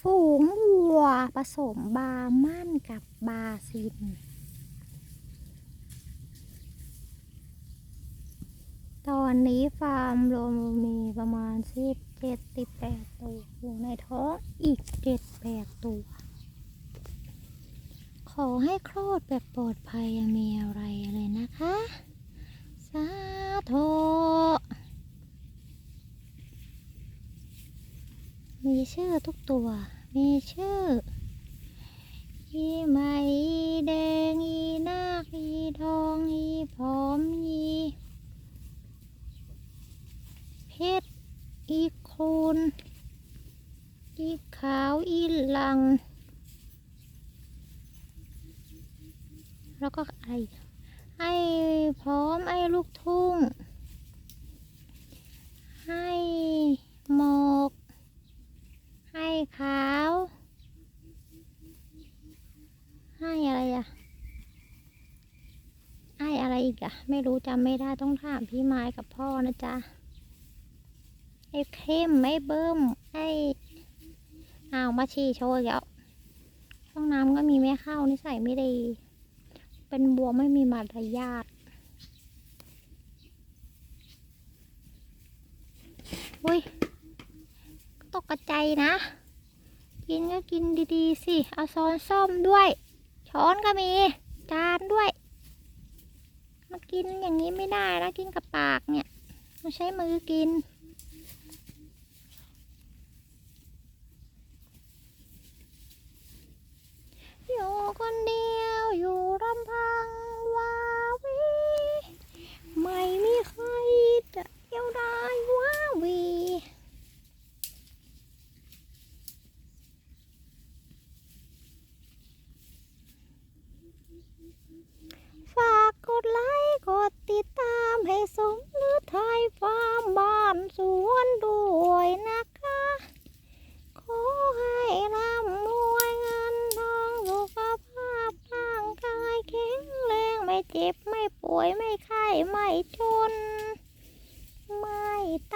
ฝูงวัวผสมบาร์มั่นกับบาซิน ตอนนี้ฟาร์มรวมมีประมาณสิบเจ็ดสิบแปดตัว อยู่ในท้องอีกเจ็ดแปดตัว ขอให้คลอดแบบปลอดภัยมีอะไรเลยนะคะ สาธุ มีชื่อทุกตัว มีชื่อ อีไหมอีแดง อีนาค อีทอง อีผอม อีเพชร อีคูนอีขาว อีหลัง แล้วก็ไอ ไอ้พร้อม ไอ้ลูกทุ่ง ให้หมอก ให้ขาว ให้อะไรอะให้อะไรอีกอะไม่รู้จำไม่ได้ต้องถามพี่ไม้กับพ่อนะจ๊ะไอ้เข้มไม่เบิ้มไอ้อ้าวมาชีโชว์อีกแล้วห้องน้ำก็มีไม่เข้านิสัยไม่ดี เป็นบัวไม่มีมารยาทอุ้ยตกกระใจนะ กินก็กินดีๆสิ เอาช้อนส้อมด้วย ช้อนก็มี จานด้วย มากินอย่างนี้ไม่ได้นะกินกับปากเนี่ยต้องใช้มือกิน อยู่คนเดียวอยู่ลำพังวาวิ ไม่มีใครจะเที่ยวได้ว้าวี ฝากกดไลค์กดติดตามให้สมฤทัยฟาร์มบ้านสวนด้วยนะคะ ขอให้ร่ำรวยเงินทองสุขภาพร่างกายแข็งแรงไม่เจ็บไม่ป่วยไม่ไข้ไม่จน ไม่ตาย